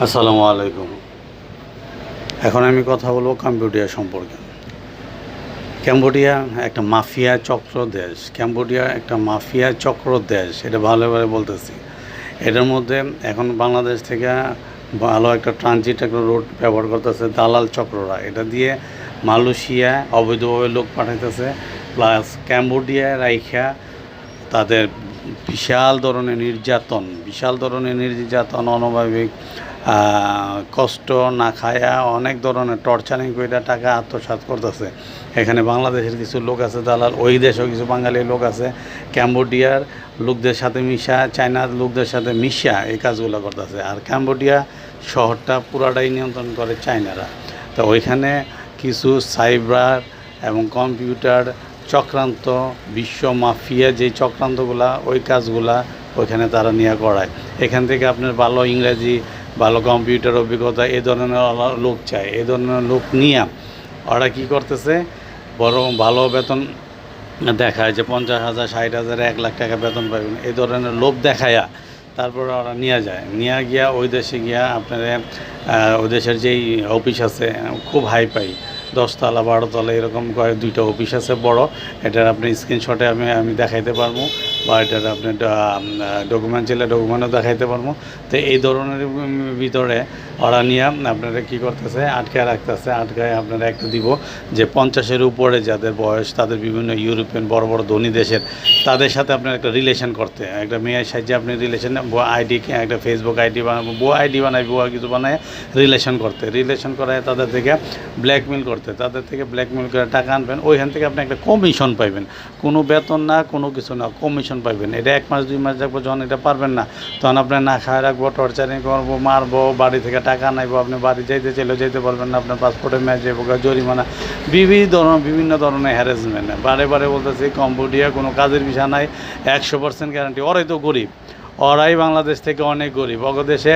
আসসালামু আলাইকুম। এখন আমি কথা বলব কম্বোডিয়া সম্পর্কে। ক্যাম্বোডিয়া একটা মাফিয়া চক্র দেশ। ক্যাম্বোডিয়া একটা মাফিয়া চক্র দেশ। এটা ভালোভাবে বলতেছি। এটার মধ্যে এখন বাংলাদেশ থেকে ভালো একটা ট্রানজিট একটা রোড ব্যবহার করতেছে দালাল চক্ররা। এটা দিয়ে মালয়েশিয়া অবৈধভাবে লোক পাঠাইতেছে। প্লাস ক্যাম্বোডিয়া রাইখা তাদের বিশাল ধরনের নির্যাতন, বিশাল ধরনের নির্যাতন অনবাবিক কষ্ট না খায়া অনেক ধরনের টর্চারিং করে টাকা আত্মসাৎ করতেছে। এখানে বাংলাদেশের কিছু লোক আছে, দালাল, ওই দেশেও কিছু বাঙালি লোক আছে ক্যাম্বোডিয়ার লোকদের সাথে মিশা চায়নার লোকদের সাথে মিশা এই কাজগুলো করতেছে। আর ক্যাম্বোডিয়া শহরটা পুরাটাই নিয়ন্ত্রণ করে চায়নারা তো ওইখানে কিছু সাইবার এবং কম্পিউটার চক্রান্ত, বিশ্ব মাফিয়া যে চক্রান্তগুলা, ওই কাজগুলা ওইখানে তারা নিয়ে করায় এখান থেকে আপনার ভালো ইংরেজি, ভালো কম্পিউটার অভিজ্ঞতা এই ধরনের লোক চায়। এই ধরনের লোক নিয়ে ওরা কী করতেছে? বড় ভালো বেতন দেখায় যে পঞ্চাশ হাজার, ষাট হাজার, এক লাখ টাকা বেতন পাবেন এই ধরনের লোভ দেখায়া তারপরে ওরা নিয়ে যায়। নিয়ে গিয়া ওই দেশে গিয়া আপনার ওই দেশের যেই অফিস আছে, খুব হাই পাই। দশতলা, বারোতলা, এরকম কয়েক দুইটা অফিস আছে বড়। এটার আপনি স্ক্রিনশটে আমি আমি দেখাইতে পারব বা এটার আপনি ডকুমেন্ট চাইলে ডকুমেন্টও দেখাইতে পারব। তো এই ধরনের ভিতরে ওরা নিয়ে আপনারা কী করতেছে, আটকায় রাখতেছে, আটকায় আপনারা একটা দিব যে পঞ্চাশের উপরে যাদের বয়স, তাদের বিভিন্ন ইউরোপিয়ান বড় বড় ধনী দেশের, তাদের সাথে আপনার একটা রিলেশন করতে। একটা মেয়ের সাহায্যে আপনি রিলেশন আইডি একটা ফেসবুক আইডি বানাবো, বউ আইডি বানাই বউ কিছু বানায় রিলেশন করতে। রিলেশন করায় তাদের থেকে ব্ল্যাকমেল করতে। তাদের থেকে ব্ল্যাকমেল করে টাকা আনবেন, ওইখান থেকে আপনি একটা কমিশন পাইবেন। কোনো বেতন না, কোনো কিছু না কমিশন পাইবেন। এটা এক মাস, দুই মাস রাখব যখন এটা পারবেন না, তখন আপনার না খায় রাখব টর্চারিং করব, মারবো, বাড়ি থেকে টাকা নাইবো আপনি বাড়ি যাইতে চাইলেও যেতে পারবেন না, আপনার পাসপোর্টে ম্যাচ যাব জরিমানা। বিভিন্ন ধরনের বিভিন্ন ধরনের হ্যারাসমেন্ট বারে বারে বলতেছি কম্বোডিয়া কোনো কাজের বিষয় নাই, একশো পার্সেন্ট গ্যারান্টি ওরাই তো গরিব। ওরাই বাংলাদেশ থেকে অনেক গরিব। অগদেশে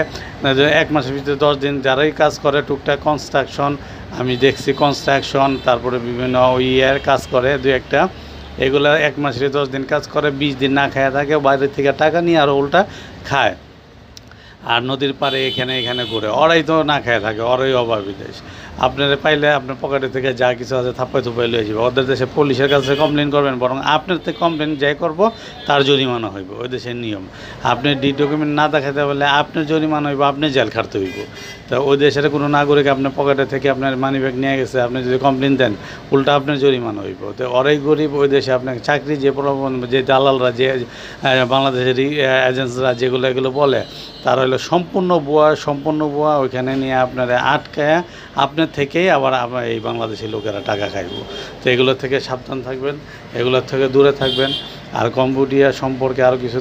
এক মাসের ভিতরে দশ দিন যারাই কাজ করে, টুকটাক কনস্ট্রাকশন আমি দেখছি কনস্ট্রাকশন তারপরে বিভিন্ন ইয়ের কাজ করে, দু একটা। এগুলো এক মাসের দশ দিন কাজ করে, বিশ দিন না খায় থাকে, বাইরে থেকে টাকা নিয়ে আরও উল্টা খায়। আর নদীর পাড়ে এখানে এখানে ঘুরে। ওরাই তো না খেয়ে থাকে, ওরাই অভাবী দেশ আপনারা পাইলে আপনার পকেটে থেকে যা কিছু আছে থাপ্পাই থুপাই লয়ে যাবে ওদের দেশে পুলিশের কাছে কমপ্লেন করবেন, বরং আপনার থেকে কমপ্লেন যাই করব, তার জরিমানা হইব। ওই দেশের নিয়ম। আপনি ডি ডকুমেন্ট না দেখাতে পারলে আপনার জরিমানা হইব, আপনি জেল খাটতে হইব। তা ওই দেশের কোনো নাগরিক আপনার পকেটে থেকে আপনার মানি ব্যাগ নিয়ে গেছে, আপনি যদি কমপ্লেন দেন, উল্টা আপনার জরিমানা হইব। তো ওরাই গরিব, ওই দেশে আপনাকে চাকরি যে প্রবণ, যে দালালরা, যে বাংলাদেশের এজেন্সিরা যেগুলো এগুলো বলে, তারা হলো সম্পূর্ণ বোয়া সম্পূর্ণ বুয়া ওইখানে নিয়ে আপনারা আটকায় আপনার থেকেই আবার এই বাংলাদেশি লোকেরা টাকা খাইব। তো এগুলো থেকে সাবধান থাকবেন এগুলোর থেকে দূরে থাকবেন। আর কম্বোডিয়া সম্পর্কে আরও কিছু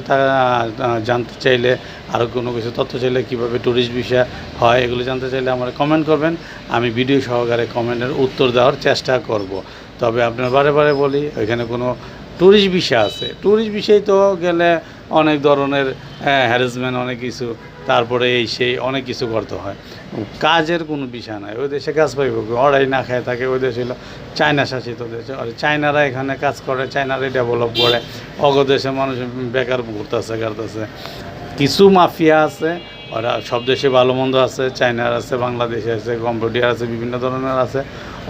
জানতে চাইলে আরও কোনো কিছু তথ্য চাইলে কীভাবে ট্যুরিস্ট ভিসা হয়, এগুলো জানতে চাইলে আমার কমেন্ট করবেন। আমি ভিডিও সহকারে কমেন্টের উত্তর দেওয়ার চেষ্টা করব। তবে আপনার বারে বারে বলি, ওইখানে কোনো ট্যুরিস্ট ভিসা আছে। ট্যুরিস্ট বিষয় তো গেলে অনেক ধরনের হ্যারাসমেন্ট অনেক কিছু তারপরে এই সেই অনেক কিছু করতে হয়। কাজের কোনো বিষয় নাই। ওই দেশে কাজ পাইব? ওরাই না খায় থাকে। ওই দেশ হলো চায়না শাসিত দেশে। আর চায়নারা এখানে কাজ করে, চায়নারাই ডেভেলপ করে। অগদেশে মানুষ বেকার ঘুরতেছে গাড়তেছে কিছু মাফিয়া আছে, ওরা সব দেশে ভালো মন্দ আছে। চায়নার আছে, বাংলাদেশে আছে, কম্বোডিয়ার আছে, বিভিন্ন ধরনের আছে।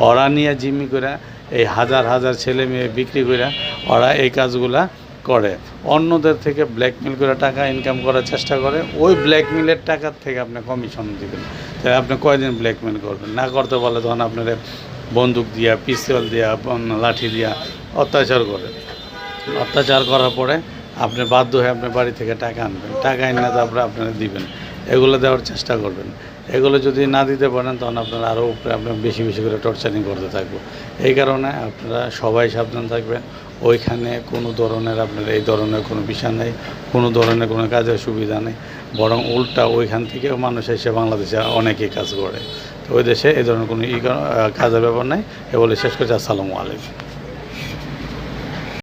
ওরা নিয়ে জিম্মি করে, এই হাজার হাজার ছেলে মেয়ে বিক্রি করে, ওরা এই কাজগুলা করে, অন্যদের থেকে ব্ল্যাকমেল করে টাকা ইনকাম করার চেষ্টা করে, ওই ব্ল্যাকমেলের টাকার থেকে আপনি কমিশন দিবেন। তাই আপনি কয়দিন ব্ল্যাকমেল করবেন? না করতে বলে তখন আপনার বন্দুক দিয়া পিস্তল দিয়া লাঠি দিয়া অত্যাচার করে। অত্যাচার করার পরে আপনি বাধ্য হয়ে আপনার বাড়ি থেকে টাকা আনবেন। টাকা এনে তারপরে আপনারা দিবেন। এগুলো দেওয়ার চেষ্টা করবেন। এগুলো যদি না দিতে পারেন, তখন আপনারা আরও উপরে আপনার বেশি বেশি করে টর্চারিং করতে থাকব। এই কারণে আপনারা সবাই সাবধান থাকবেন। ওইখানে কোনো ধরনের আপনার এই ধরনের কোনো বিষয় নেই, কোনো ধরনের কোনো কাজের সুবিধা নেই, বরং উল্টা ওইখান থেকে মানুষ এসে বাংলাদেশে অনেকেই কাজ করে। তো ওই দেশে এই ধরনের কোনো ই কাজের ব্যাপার নেই। এ বলে শেষ করছি। আসসালামু আলাইকুম।